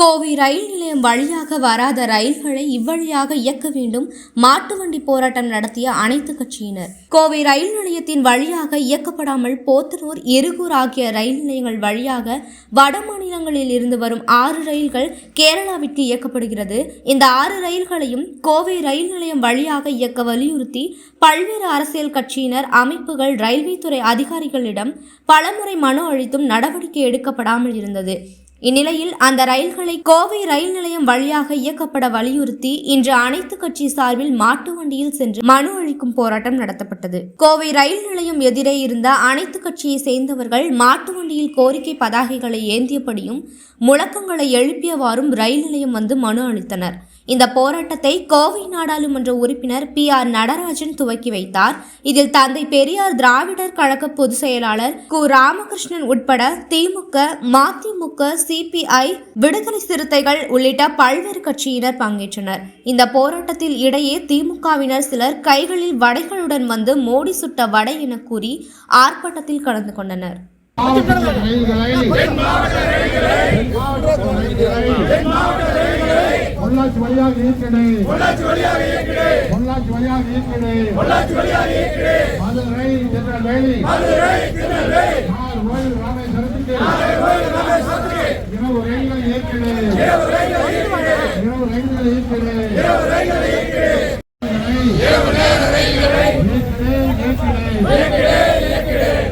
கோவை ரயில் நிலையம் வழியாக வராத ரயில்களை இவ்வழியாக இயக்க வேண்டும் மாட்டு வண்டி போராட்டம் நடத்திய அனைத்து கட்சியினர். கோவை ரயில் நிலையத்தின் வழியாக இயக்கப்படாமல் போத்தனூர் எருகூர் ஆகிய ரயில் நிலையங்கள் வழியாக வட மாநிலங்களில் இருந்து வரும் ஆறு ரயில்கள் கேரளாவிற்கு இயக்கப்படுகிறது. இந்த ஆறு ரயில்களையும் கோவை ரயில் நிலையம் வழியாக இயக்க வலியுறுத்தி பல்வேறு அரசியல் கட்சியினர் அமைப்புகள் ரயில்வே துறை அதிகாரிகளிடம் பலமுறை மனு அளித்தும் நடவடிக்கை எடுக்கப்படாமல் இருந்தது. இந்நிலையில் அந்த ரயில்களை கோவை ரயில் நிலையம் வழியாக இயக்கப்பட வலியுறுத்தி இன்று அனைத்து கட்சி சார்பில் மாட்டு வண்டியில் சென்று மனு அளிக்கும் போராட்டம் நடத்தப்பட்டது. கோவை ரயில் நிலையம் எதிரே இருந்த அனைத்து கட்சியை சேர்ந்தவர்கள் மாட்டு வண்டியில் கோரிக்கை பதாகைகளை ஏந்தியபடியும் முழக்கங்களை எழுப்பியவாறும் ரயில் நிலையம் வந்து மனு அளித்தனர். இந்த போராட்டத்தை கோவை நாடாளுமன்ற உறுப்பினர் பி ஆர் நடராஜன் துவக்கி வைத்தார். இதில் தந்தை பெரியார் திராவிடர் கழக பொதுச் செயலாளர் கு ராமகிருஷ்ணன் உட்பட திமுக மதிமுக சிபிஐ விடுதலை சிறுத்தைகள் உள்ளிட்ட பல்வேறு கட்சியினர் பங்கேற்றனர். இந்த போராட்டத்தில் இடையே திமுகவினர் சிலர் கைகளில் வடைகளுடன் வந்து மோடி சுட்ட வடை என கூறி ஆர்ப்பாட்டத்தில் கலந்து கொண்டனர். மாவட்ட ரயில்களை பொள்ளாச்சி வழியாக இயக்கிடு. பொள்ளாச்சி வழியாக இயக்கிடு. மதுரை திருநெல்வேலி. நாலு கோயில் ராமேஸ்வரத்துக்கு. இரவு ரயில்களை இயக்கிடு. இரவு ரயில்களை இயக்கிடு.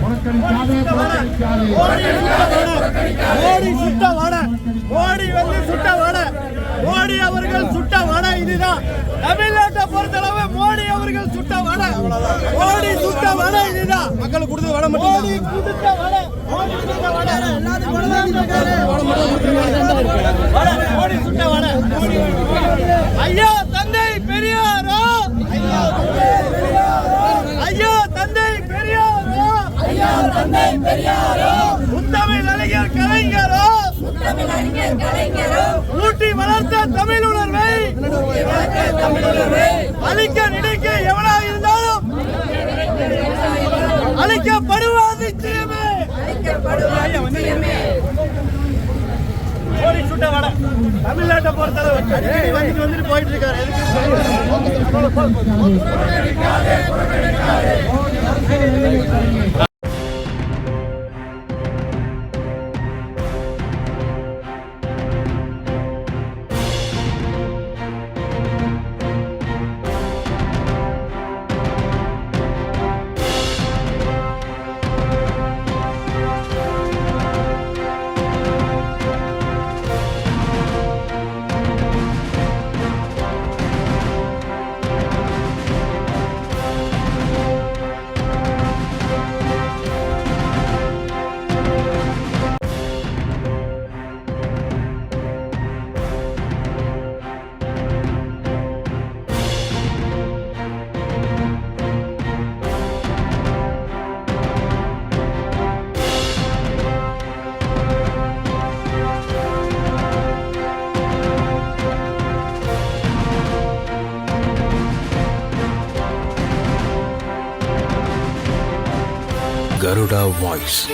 புறக்கணிக்காதே புறக்கணிக்காதே. மோடி சுட்ட தமிழ்நாட்டை பொறுத்தளவு மோடி அவர்கள் சுட்ட வடை. மோடி சுட்ட வடை இதுதான். மக்களுக்கு கொடுத்த வடை மட்டும் மோடி கொடுத்த வடை. மோடி சுட்ட வடை. எல்லாரும் வடை தான் இருக்காரு. வடை, மோடி சுட்ட வடை. ஐயா தந்தை பெரியாரோ. ஐயா தந்தை பெரியாரோ. ஐயா தந்தை பெரியாரோ. அழிக்க நினைக்க எவனாக இருந்தாலும் அழிக்கப்படுவார் நிச்சயமே தமிழ்நாட்டை பொறுத்தளவு. வந்துட்டு வந்துட்டு போயிட்டு இருக்காரு Garuda Voice